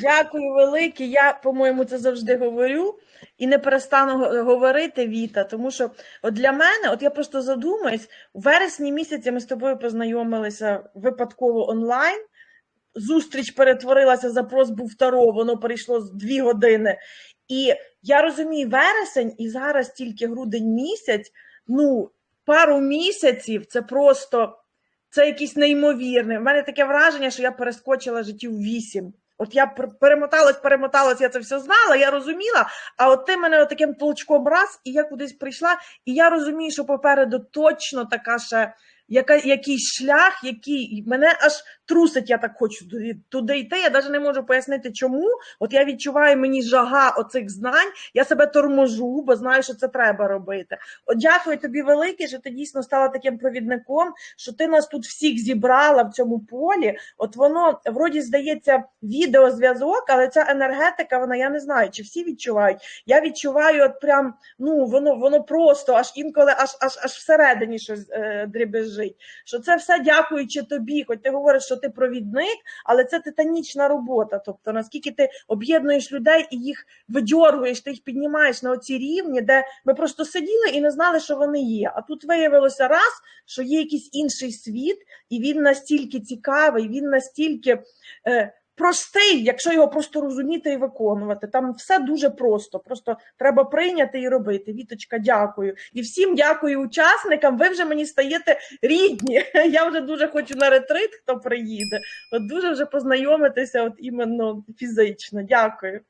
Дякую велике. Я, по-моєму, це завжди говорю і не перестану говорити, Віта. Тому що от для мене, от я просто задумаюсь, у вересні місяці ми з тобою познайомилися випадково онлайн. Зустріч перетворилася, запрос був таро, воно перейшло з дві години. І я розумію, вересень і зараз тільки грудень місяць. Ну, пару місяців це просто це якийсь неймовірне. У мене таке враження, що я перескочила життів вісім. От я пер- перемоталась, перемоталась, я це все знала, я розуміла. А от ти мене таким толчком раз, і я кудись прийшла, і я розумію, що попереду точно така ще яка, якийсь шлях, який мене аж трусить, я так хочу туди, йти. Я навіть не можу пояснити, чому. От я відчуваю мені жага оцих знань, я себе торможу, бо знаю, що це треба робити. От дякую тобі велике, що ти дійсно стала таким провідником, що ти нас тут всіх зібрала в цьому полі. От воно вроді здається відеозв'язок, але ця енергетика, вона я не знаю, чи всі відчувають. Я відчуваю, от прям ну воно воно просто аж інколи аж аж аж всередині щось е, дребезжить. Що це все дякуючи тобі. Хоч ти говориш, що ти провідник, але це титанічна робота. Тобто, наскільки ти об'єднуєш людей і їх видьоргуєш, ти їх піднімаєш на оці рівні, де ми просто сиділи і не знали, що вони є. А тут виявилося раз, що є якийсь інший світ, і він настільки цікавий, він настільки. Е, Простий, якщо його просто розуміти і виконувати. Там все дуже просто. Просто треба прийняти і робити. Віточка, дякую. І всім дякую учасникам. Ви вже мені стаєте рідні. Я вже дуже хочу на ретрит, хто приїде. От дуже вже познайомитися, от іменно фізично. Дякую.